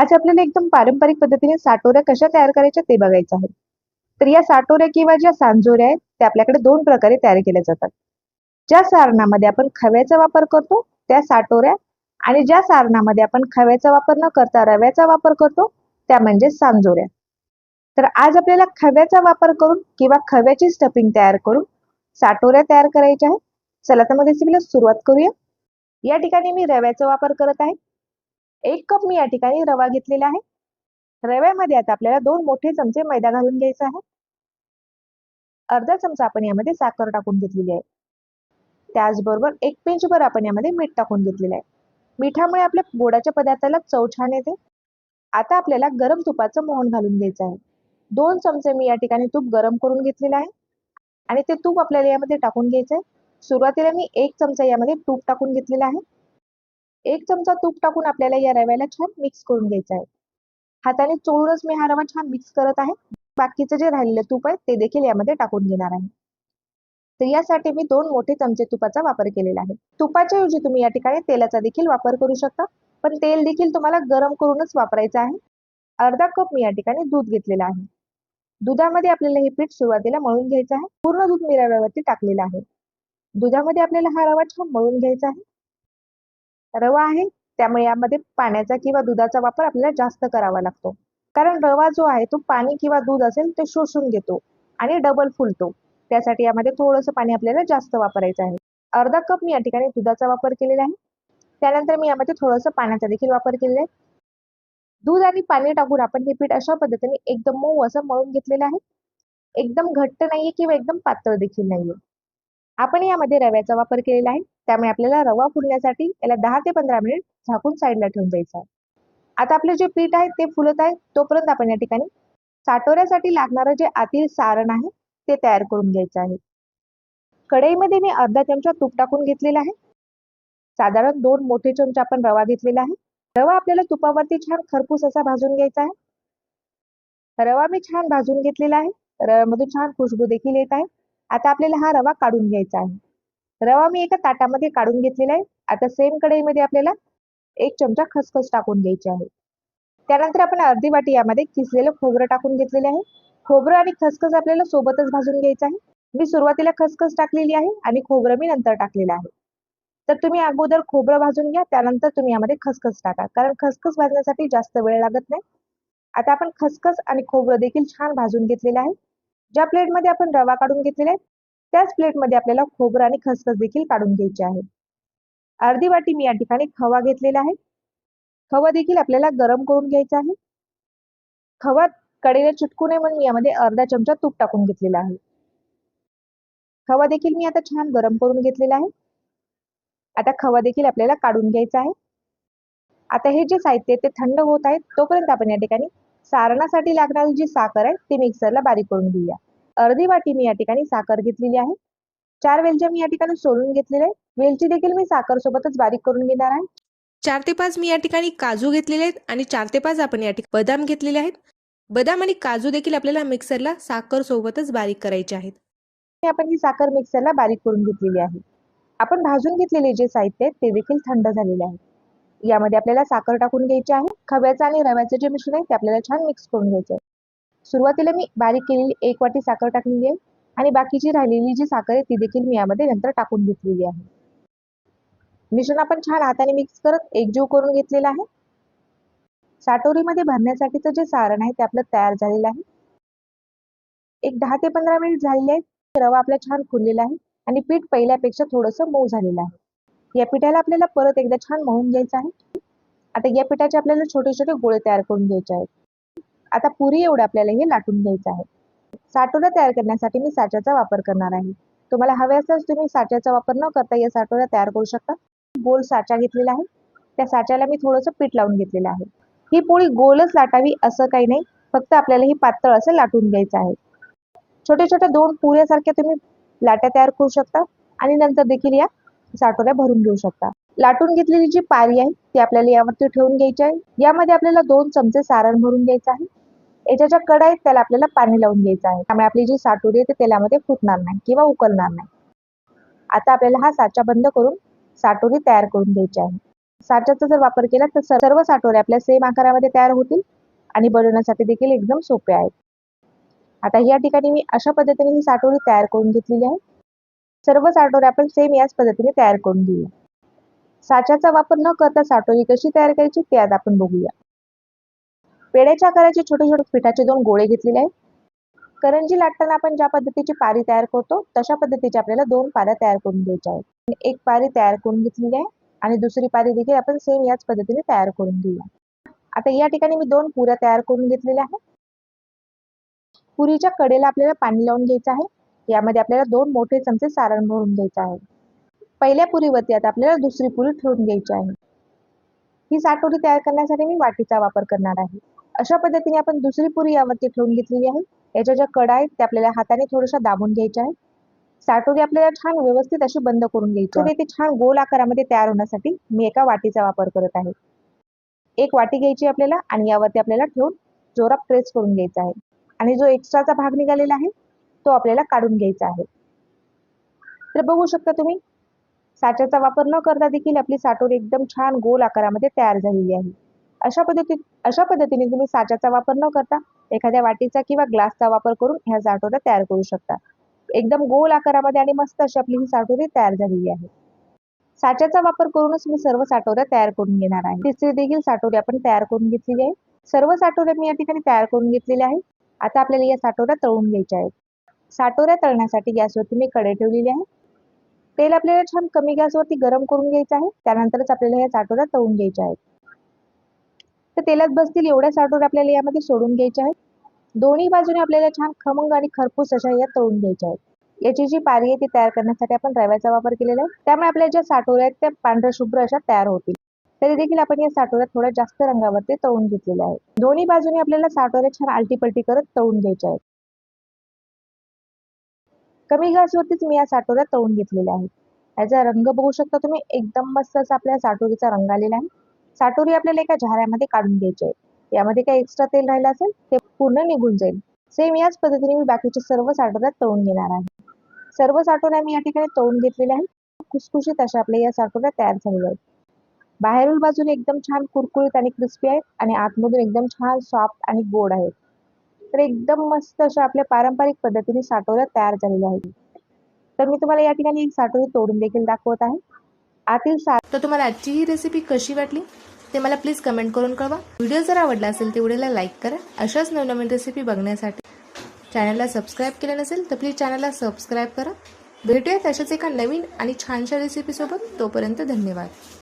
आज आपल्याला एकदम पारंपरिक पद्धतीने साटोऱ्या कशा तयार करायच्या ते बघायचं आहे. तर या साटोऱ्या किंवा ज्या सांजोऱ्या आहेत त्या आपल्याकडे दोन प्रकारे तयार केल्या जातात. ज्या सारणामध्ये आपण खव्याचा वापर करतो त्या साटोऱ्या आणि ज्या सारणामध्ये आपण खव्याचा वापर न करता रव्याचा वापर करतो त्या म्हणजे सांजोऱ्या. तर आज आपल्याला खव्याचा वापर करून किंवा खव्याची स्टफिंग तयार करून साटोऱ्या तयार करायच्या आहेत. चला तर मग रेसिपीला सुरुवात करूया. या ठिकाणी मी रव्याचा वापर करत आहे. एक कप मी या ठिकाणी रवा घेतलेला आहे. रव्यामध्ये आता आपल्याला दोन मोठे चमचे मैदा घालून घ्यायचा आहे. अर्धा चमचा आपण यामध्ये साखर टाकून घेतलेली आहे. त्याचबरोबर एक पिंचभर आपण यामध्ये मीठ टाकून घेतलेलं आहे. मिठामुळे आपल्या गोडाच्या पदार्थाला चव छान येते. आता आपल्याला गरम तुपाचं मोहन घालून घ्यायचं आहे. दोन चमचे मी या ठिकाणी तूप गरम करून घेतलेलं आहे. आणि ते तूप आपल्याला यामध्ये टाकून घ्यायचं आहे. सुरुवातीला मी एक चमचा यामध्ये तूप टाकून घेतलेला आहे. एक चमचा तूप टाकून आपल्याला या रव्याला छान मिक्स करून घ्यायचा आहे. हाताने चोळूनच मी हा रवा छान मिक्स करत आहे. बाकीचं जे राहिलेलं तूप आहे ते देखील यामध्ये टाकून घेणार आहे. तर यासाठी मी दोन मोठे चमचे तुपाचा वापर केलेला आहे. तुपाच्या ऐवजी तुम्ही या ठिकाणी तेलाचा देखील वापर करू शकता. पण तेल देखील तुम्हाला गरम करूनच वापरायचं आहे. अर्धा कप मी या ठिकाणी दूध घेतलेलं आहे. दुधामध्ये आपल्याला हे पीठ सुरुवातीला मळून घ्यायचं आहे. पूर्ण दूध मी रव्यावरती टाकलेलं आहे. दुधामध्ये आपल्याला हा रवा छान मळून घ्यायचा आहे. रवा आहे त्यामुळे यामध्ये पाण्याचा किंवा दुधाचा वापर आपल्याला जास्त करावा लागतो. कारण रवा जो आहे तो पाणी किंवा दूध असेल ते शोषून घेतो आणि डबल फुलतो. त्यासाठी यामध्ये थोडंसं पाणी आपल्याला जास्त वापरायचं आहे. अर्धा कप मी या ठिकाणी दुधाचा वापर केलेला आहे. त्यानंतर मी यामध्ये थोडंसं पाण्याचा देखील वापर केलेला आहे. दूध आणि पाणी टाकून आपण हे पीठ अशा पद्धतीने एकदम मऊ असं मळून घेतलेलं आहे. एकदम घट्ट नाहीये किंवा एकदम पातळ देखील नाहीये. आपण यामध्ये रव्याचा वापर केलेला आहे. त्यामुळे आपल्याला रवा फुलण्यासाठी याला दहा ते पंधरा मिनिट झाकून साईडला ठेवून जायचं आहे. आता आपले जे पीठ आहे ते फुलत आहे. तोपर्यंत आपण या ठिकाणी साठवण्यासाठी लागणारं जे आतील सारण आहे ते तयार करून घ्यायचं आहे. कढईमध्ये मी अर्धा चमचा तूप टाकून घेतलेला आहे. साधारण दोन मोठे चमचे आपण रवा घेतलेला आहे. रवा आपल्याला तुपावरती छान खरपूस असा भाजून घ्यायचा आहे. रवा मी छान भाजून घेतलेला आहे. रव्यामधून छान खुशबू देखील येत आहे. आता आपल्याला हा रवा काढून घ्यायचा आहे. रवा मी एका ताटामध्ये काढून घेतलेला आहे. आता सेम कढईमध्ये आपल्याला एक चमचा खसखस टाकून घ्यायची आहे. त्यानंतर आपण अर्धी वाटी यामध्ये किसलेलं खोबरं टाकून घेतलेले आहे. खोबरं आणि खसखस आपल्याला सोबतच भाजून घ्यायचं आहे. मी सुरुवातीला खसखस टाकलेली आहे आणि खोबरं मी नंतर टाकलेलं आहे. तर तुम्ही अगोदर खोबरं भाजून घ्या त्यानंतर तुम्ही यामध्ये खसखस टाका. कारण खसखस भाजण्यासाठी जास्त वेळ लागत नाही. आता आपण खसखस आणि खोबरं देखील छान भाजून घेतलेलं आहे. ज्या प्लेटमध्ये आपण रवा काढून घेतलेला आहे त्याच प्लेटमध्ये आपल्याला खोबरं आणि खसखस देखील काढून घ्यायचे आहे. अर्धी वाटी मी या ठिकाणी खवा घेतलेला आहे. खवा देखील आपल्याला गरम करून घ्यायचा आहे. खवा कडेला चिटकू नये म्हणून यामध्ये अर्धा चमचा तूप टाकून घेतलेला आहे. खवा देखील मी आता छान गरम करून घेतलेला आहे. आता खवा देखील आपल्याला काढून घ्यायचा आहे. आता हे जे साहित्य ते थंड होत आहे तोपर्यंत आपण या ठिकाणी सारणासाठी लागणारी जी साखर आहे ती मिक्सरला बारीक करून घेऊया. अर्धी वाटी मी या ठिकाणी साखर घेतलेली आहे. चार वेलच्या मी या ठिकाणी सोलून घेतलेल्या आहे वेलची देखील मी साखर सोबतच बारीक करून घेणार आहे. चार ते पाच मी या ठिकाणी काजू घेतलेले आहेत आणि चार ते पाच आपण या ठिकाणी बदाम घेतलेले आहेत. बदाम आणि काजू देखील आपल्याला मिक्सरला साखर सोबतच बारीक करायचे आहेत. आपण ही साखर मिक्सरला बारीक करून घेतलेली आहे. आपण भाजून घेतलेले जे साहित्य आहे ते देखील थंड झालेले आहे. यामध्ये आपल्याला साखर टाकून घ्यायची आहे. खव्याचं आणि रव्याचं जे मिश्रण आहे ते आपल्याला छान मिक्स करून घ्यायचं आहे. सुरुवातीला मी बारीक केलेली एक वाटी साखर टाकलेली आहे आणि बाकीची राहिलेली जी साखर आहे ती देखील मी यामध्ये नंतर टाकून घेतलेली आहे. मिश्रण आपण छान हाताने मिक्स करत एकजीव करून घेतलेलं आहे. साटोरीमध्ये भरण्यासाठीचं जे सारण आहे ते आपलं तयार झालेलं आहे. एक दहा ते पंधरा मिनिट झालेले आहेत. रवा आपला छान फुललेला आहे आणि पीठ पहिल्यापेक्षा थोडंसं मऊ झालेलं आहे. या पिठाला आपल्याला परत एकदा छान मळून घ्यायचं आहे. आता या पिठाचे आपल्याला छोटे छोटे गोळे तयार करून घ्यायचे आहेत. आता पुरी एवढं आपल्याला हे लाटून घ्यायचं आहे. साटोरा तयार करण्यासाठी मी साच्याचा वापर करणार आहे. तुम्हाला हवे असल्यास तुम्ही साच्याचा वापर न करता या साटोरा तयार करू शकता. गोल साचा घेतलेला आहे. त्या साच्याला मी थोडंसं पीठ लावून घेतलेलं आहे. ही पोळी गोलच लाटावी असं काही नाही. फक्त आपल्याला ही पातळ असं लाटून घ्यायचं आहे. छोट्या छोट्या दोन पुऱ्यासारख्या तुम्ही लाट्या तयार करू शकता आणि नंतर देखील या साठोऱ्या भरून घेऊ शकता. लाटून घेतलेली जी पारी आहे ती आपल्याला यावरती ठेवून घ्यायची आहे. यामध्ये आपल्याला दोन चमचे सारण भरून घ्यायचं आहे. याच्या ज्या कडा आहेत त्याला आपल्याला पाणी लावून घ्यायचं आहे. त्यामुळे आपली जी साटोरी आहे ते तेलामध्ये फुटणार नाही किंवा उकलणार नाही. आता आपल्याला हा साचा बंद करून साटोरी तयार करून घ्यायची आहे. साच्याचा जर वापर केला तर सर्व साटोरे आपल्या सेम आकारामध्ये तयार होतील आणि बनवण्यासाठी देखील एकदम सोपे आहेत. आता या ठिकाणी मी अशा पद्धतीने ही साटोरी तयार करून घेतलेली आहे. सर्व साटोरे आपण सेम याच पद्धतीने तयार करून घेऊया. साच्याचा वापर न करता साठवणी कशी तयार करायची ते आज आपण बघूया. पेड्याच्या आकाराचे छोटे छोटे पिठाचे दोन गोळे घेतलेले आहेत. करंजी लाटताना आपण ज्या पद्धतीची पारी तयार करतो तशा पद्धतीची आपल्याला दोन पाऱ्या तयार करून घ्यायच्या आहेत. एक पारी तयार करून घेतलेली आहे आणि दुसरी पारी देखील आपण सेम याच पद्धतीने तयार करून घेऊया. आता या ठिकाणी मी दोन पुऱ्या तयार करून घेतलेल्या आहेत. पुरीच्या कडेला आपल्याला पाणी लावून घ्यायचं आहे. यामध्ये आपल्याला दोन मोठे चमचे सारण भरून घ्यायचं आहे. पहिल्या पुरीवरती आता आपल्याला दुसरी पुरी ठेवून घ्यायची आहे. ही साटोरी तयार करण्यासाठी मी वाटीचा वापर करणार आहे. अशा पद्धतीने आपण दुसरी पुरी यावरती ठेवून घेतलेली आहे. याच्या ज्या कडा आहेत त्या आपल्याला हाताने थोड्याशा दाबून घ्यायच्या आहेत. साटोरी आपल्याला छान व्यवस्थित अशी बंद करून घ्यायची ते छान गोल आकारामध्ये तयार होण्यासाठी मी एका वाटीचा वापर करत आहे. एक वाटी घ्यायची आपल्याला आणि यावरती आपल्याला ठेवून जोरात प्रेस करून घ्यायचा आहे. आणि जो एक्स्ट्राचा भाग निघालेला आहे तो आपल्याला काढून घ्यायचा आहे. तर बघू शकता तुम्ही साच्याचा वापर न करता देखील आपली साटोरी एकदम छान गोल आकारामध्ये तयार झालेली आहे. अशा पद्धती अशा पद्धतीने तुम्ही साच्याचा वापर न करता एखाद्या वाटीचा किंवा ग्लासचा वापर करून ह्या साठोऱ्या तयार करू शकता. एकदम गोल आकारामध्ये आणि मस्त अशी आपली ही साठोरी तयार झालेली आहे. साच्याचा वापर करूनच मी सर्व साटोऱ्या तयार करून घेणार आहे. तिसरी देखील साटोरी आपण तयार करून घेतलेली आहे. सर्व साटोऱ्या मी या ठिकाणी तयार करून घेतलेल्या आहे आता आपल्याला या साठोऱ्या तळून घ्यायच्या आहेत. साठोऱ्या तळण्यासाठी गॅसवरती मी कढई ठेवलेली आहे. तेल आपल्याला छान कमी गॅसवरती गरम करून घ्यायचं आहे. त्यानंतरच आपल्याला या साटोऱ्या तळून घ्यायच्या आहेत. तर तेलात बसतील एवढ्या साटोऱ्या आपल्याला यामध्ये सोडून घ्यायच्या आहेत. दोन्ही बाजूने आपल्याला छान खमंग आणि खरपूस अशा या तळून घ्यायच्या आहेत. याची जी पारी आहे ती तयार करण्यासाठी आपण रव्याचा वापर केलेला आहे. त्यामुळे आपल्या ज्या साठोऱ्या आहेत त्या पांढऱ्या शुभ्र अशा तयार होतील. तरी देखील आपण या साठोऱ्या थोड्या जास्त रंगावरती तळून घेतलेल्या आहेत. दोन्ही बाजूने आपल्याला साठोऱ्या छान आलटी पलटी करत तळून घ्यायच्या आहेत. कमी गॅसवरतीच मी या साठोऱ्या तळून घेतलेल्या आहेत. याचा रंग बघू शकता तुम्ही. एकदम मस्त असा आपल्या साठोरीचा रंग आलेला आहे. साटोरी आपल्याला एका झाऱ्यामध्ये काढून घ्यायची आहे. यामध्ये काही एक्स्ट्रा तेल राहिलं असेल ते पूर्ण निघून जाईल. सेम याच पद्धतीने मी बाकीचे सर्व साटोऱ्या तळून घेणार आहे. सर्व साठोऱ्या मी या ठिकाणी तळून घेतलेल्या आहेत. खुसखुशीत अशा आपल्या या साठोऱ्या तयार झालेल्या आहेत. बाहेरील बाजूने एकदम छान कुरकुरीत आणि क्रिस्पी आहेत आणि आतमधून एकदम छान सॉफ्ट आणि गोड आहेत. तर एकदम मस्त अशा आपल्या पारंपरिक पद्धतीने साठवल्या तयार झालेल्या आहेत. तर मी तुम्हाला या ठिकाणी एक साटोरी तोडून देखील दाखवत आहे. आतील सा तर तुम्हाला आजची ही रेसिपी कशी वाटली ते मला प्लीज कमेंट करून कळवा. व्हिडिओ जर आवडला असेल तर व्हिडिओला लाईक करा. अशाच नवनवीन रेसिपी बघण्यासाठी चॅनलला सबस्क्राईब केलं नसेल तर प्लीज चॅनलला सबस्क्राईब करा. भेटूयात अशाच एका नवीन आणि छानशा रेसिपीसोबत तोपर्यंत धन्यवाद.